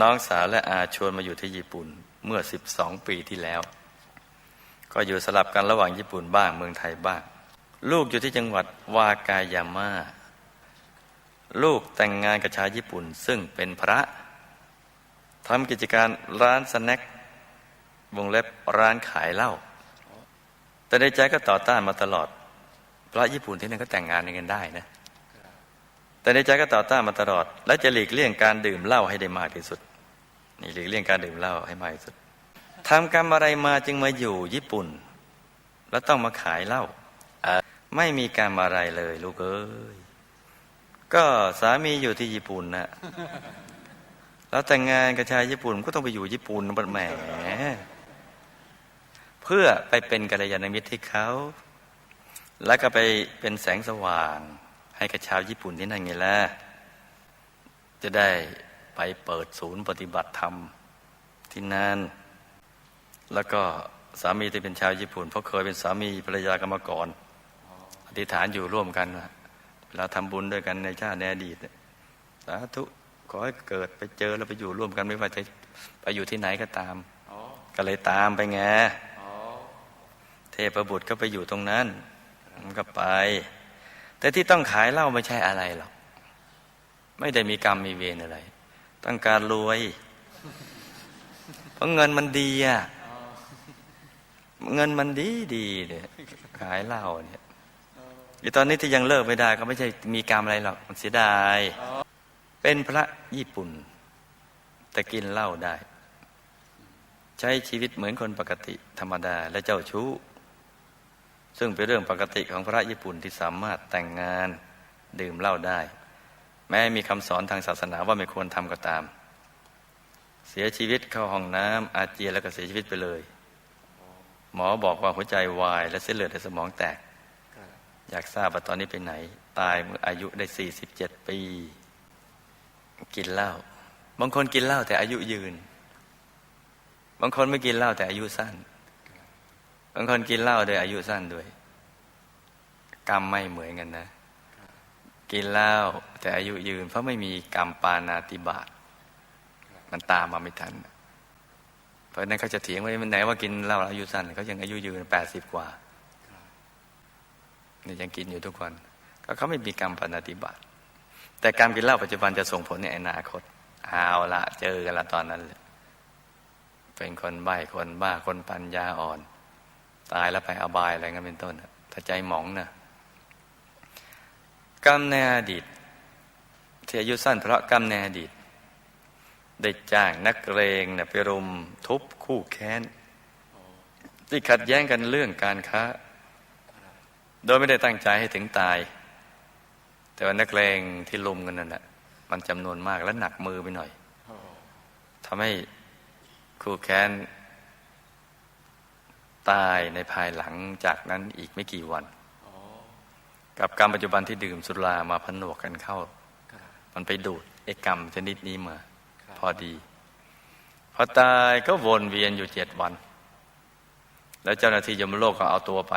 น้องสาวและอาชวนมาอยู่ที่ญี่ปุ่นเมื่อ 12 ปีที่แล้ว ก็อยู่สลับกันระหว่างญี่ปุ่นบ้างเมืองไทยบ้าง ลูกอยู่ที่จังหวัดวากายาม่าลูกแต่งงานกับชายญี่ปุ่น ซึ่งเป็นพระทำกิจการร้านสแน็ควงเล็บร้านขายเหล้าแต่ในใจก็ต่อต้านมาตลอดพระญี่ปุ่นที่นั่นก็แต่งงานกันได้นะ แต่ในใจก็ต่อต้านมาตลอด และจะหลีกเลี่ยงการดื่มเหล้าให้ได้มากที่สุดนี่หลีกเลี่ยงการดื่มเหล้าให้มากที่สุดทำกรรมอะไรมาจึงมาอยู่ญี่ปุ่น แล้วต้องมาขายเหล้าไม่มีกรรมอะไรเลยลูกเอ้ยก็สามีอยู่ที่ญี่ปุ่นนะแล้วแต่งงานกับชายญี่ปุ่นก็ต้องไปอยู่ญี่ปุ่นนะแหมเพื่อไปเป็นกัลยาณมิตรให้เขา แล้วก็ไปเป็นแสงสว่าง ให้กับชาวญี่ปุ่นที่นั่นไงล่ะจะได้ไปเปิดศูนย์ปฏิบัติธรรมที่นั่น แล้วก็สามีที่เป็นชาวญี่ปุ่นเพราะเคยเป็นสามีภรรยากันมาก่อนอธิษฐานอยู่ร่วมกันว่าเวลาทำบุญด้วยกันในชาติในอดีตเนี่ยสาธุขอให้เกิดไปเจอแล้วไปอยู่ร่วมกันไม่ว่าจะไปอยู่ที่ไหนก็ตามก็เลยตามไปไงเทพบุตรก็ไปอยู่ตรงนั้นมันก็ไป แต่ที่ต้องขายเหล้าไม่ใช่อะไรหรอก ไม่ได้มีกรรมมีเวรอะไร ต้องการรวย เพราะเงินมันดีอะเงินมันดีดีเนี่ยขายเหล้าเนี่ยอีตอนนี้ที่ยังเลิกไม่ได้ ก็ไม่ใช่มีกรรมอะไรหรอกมันเสียดาย เป็นพระญี่ปุ่น แต่กินเหล้าได้ ใช้ชีวิตเหมือนคนปกติธรรมดาและเจ้าชู้ ซึ่งเป็นเรื่องปกติของพระญี่ปุ่นที่สามารถแต่งงานดื่มเหล้าได้ แม้มีคำสอนทางศาสนาว่าไม่ควรทำก็ตาม เสียชีวิตเข้าห้องน้ำอาเจียนแล้วก็เสียชีวิตไปเลย หมอบอกว่าหัวใจวาย และเส้นเลือดในสมองแตก อยากทราบว่าตอนนี้ไปไหน ตายเมื่ออายุได้ 47 ปี กินเหล้าบางคนกินเหล้าแต่อายุยืน บางคนไม่กินเหล้าแต่อายุสั้นางคนกินเหล้าโดยอายุสั้นด้วย กรรมไม่เหมือนกันนะ กินเหล้าแต่อายุยืน เพราะไม่มีกรรมปานาติบาตมันตามมาไม่ทัน เพราะนั้นเขาจะเถียงว่ามันไหนว่ากินเหล้าแล้วอายุสั้นเขายังอายุยืนแปดสิบกว่าเนี่ยยังกินอยู่ทุกวัน ก็เขาไม่มีกรรมปานาติบาตแต่การกินเหล้าปัจจุบันจะส่งผลในอนาคตเอาละเจอกันละตอนนั้นเลยเป็นคนใบ้คนบ้าคนปัญญาอ่อน ตายแล้วไปอบายอะไรเงี้ยเป็นต้น ถ้าใจหมองนะกรรมในอดีตที่อายุสั้นเพราะกรรมในอดีต ได้จ้างนักเรงนะไปรุมทุบคู่แค้น ที่ขัดแย้งกันเรื่องการค้า โดยไม่ได้ตั้งใจให้ถึงตาย แต่ว่านักเลงที่ลุมกันนั่นแหละมันจำนวนมากและหนักมือไปหน่อยทำให้คู่แค้น ตายในภายหลังจากนั้นอีกไม่กี่วัน กับกรรมปัจจุบันที่ดื่มสุรามาผนวกกันเข้า มันไปดูดไอ้กรรมชนิดนี้มา พอดี พอตายก็วนเวียนอยู่เจ็ดวัน แล้วเจ้าหน้าที่ยมโลกก็เอาตัวไป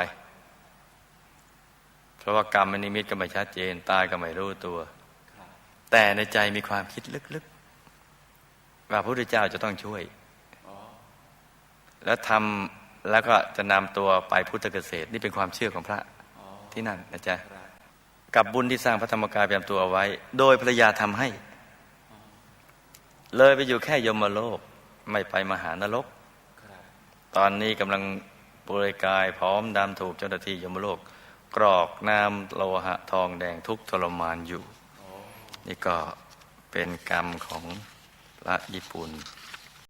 เพราะว่ากรรมมันนิมิตก็ไม่ชัดเจน ตายก็ไม่รู้ตัว แต่ในใจมีความคิดลึกๆว่าพระพุทธเจ้าจะต้องช่วย แล้วทำ แล้วก็จะนำตัวไปพุทธเกษตร นี่เป็นความเชื่อของพระที่นั่นนะจ๊ะกับบุญที่สร้างพระธรรมกายเตรียมตัวเอาไว้ โดยภรรยาทำให้ เลยไปอยู่แค่ยมโลก ไม่ไปมหานรก ตอนนี้กำลังเปลือยกายพร้อมดำถูกเจ้าหน้าที่ยมโลก กรอกน้ำโลหะทองแดงทุกทรมานอยู่ นี่ก็เป็นกรรมของพระญี่ปุ่น